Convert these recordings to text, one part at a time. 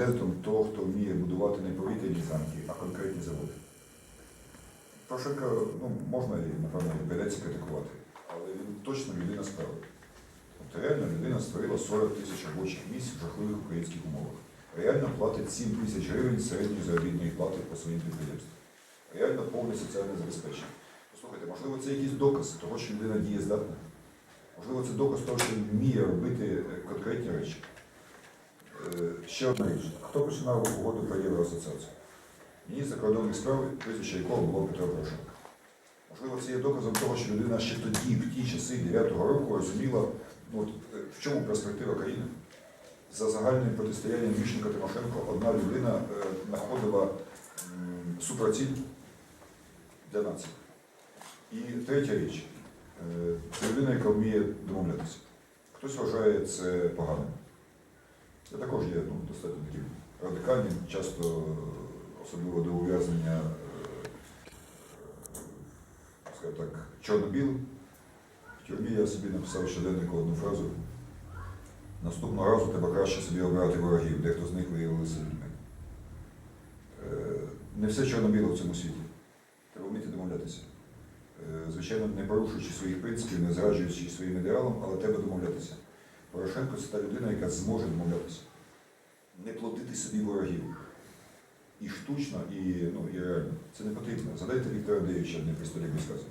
президентом того, хто вміє будувати не повітряні замки, а конкретні заводи. Порошенка, ну, можна напевно, і прийдеться критикувати, але він точно людина справи. Тобто реально людина створила 40 тисяч робочих місць в жахливих українських умовах. Реально платить 7 тисяч гривень середньої заробітної плати по своїм підприємствам. Реально повне соціальне забезпечення. Послухайте, можливо, це якийсь доказ того, що людина дієздатна. Можливо, це доказ того, що він вміє робити е, конкретні речі. Е, Ще одна річ. Хто починав угоду про євроасоціацію? Міністр закордонних справ, прізвище якого було Петро Порошенко. Можливо, це є доказом того, що людина ще тоді, в ті часи 9-го року, розуміла, ну, от, е, в чому перспектива країни. За загальним протистоянням Міщенка Тимошенко одна людина е, знаходила супроціль для нації. І третя річ. Це людина, яка вміє домовлятися. Хтось вважає це поганим. Я також є ну, достатньо таким радикальним, часто особливо до ув'язнення, е, е, так, чорно-білим. В тюрмі я собі написав щоденнику одну фразу. Наступного разу треба краще собі обирати ворогів, дехто з них виявилися людьми. Е, Не все чорно-біло в цьому світі. Треба вміти домовлятися. Звичайно, не порушуючи своїх принципів, не зраджуючи своїм ідеалам, але треба домовлятися. Порошенко це та людина, яка зможе домовлятися. Не плодити собі ворогів. І штучно, і, ну, і реально. Це не потрібно. Задайте Віктора Андрійовича не при столі сказано.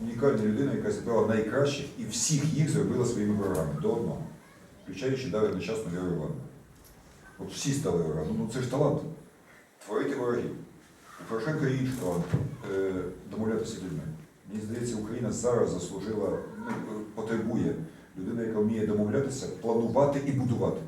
Унікальна людина, яка зібрала найкращих і всіх їх зробила своїми ворогами до одного, включаючи навіть нещасну Віру Івановну. От всі стали ворогами. Ну це ж талант. Творити ворогів. У Порошенка є інший талант е, домовлятися людьми. Мені здається, Україна зараз заслужила, ну, потребує людини, яка вміє домовлятися, планувати і будувати.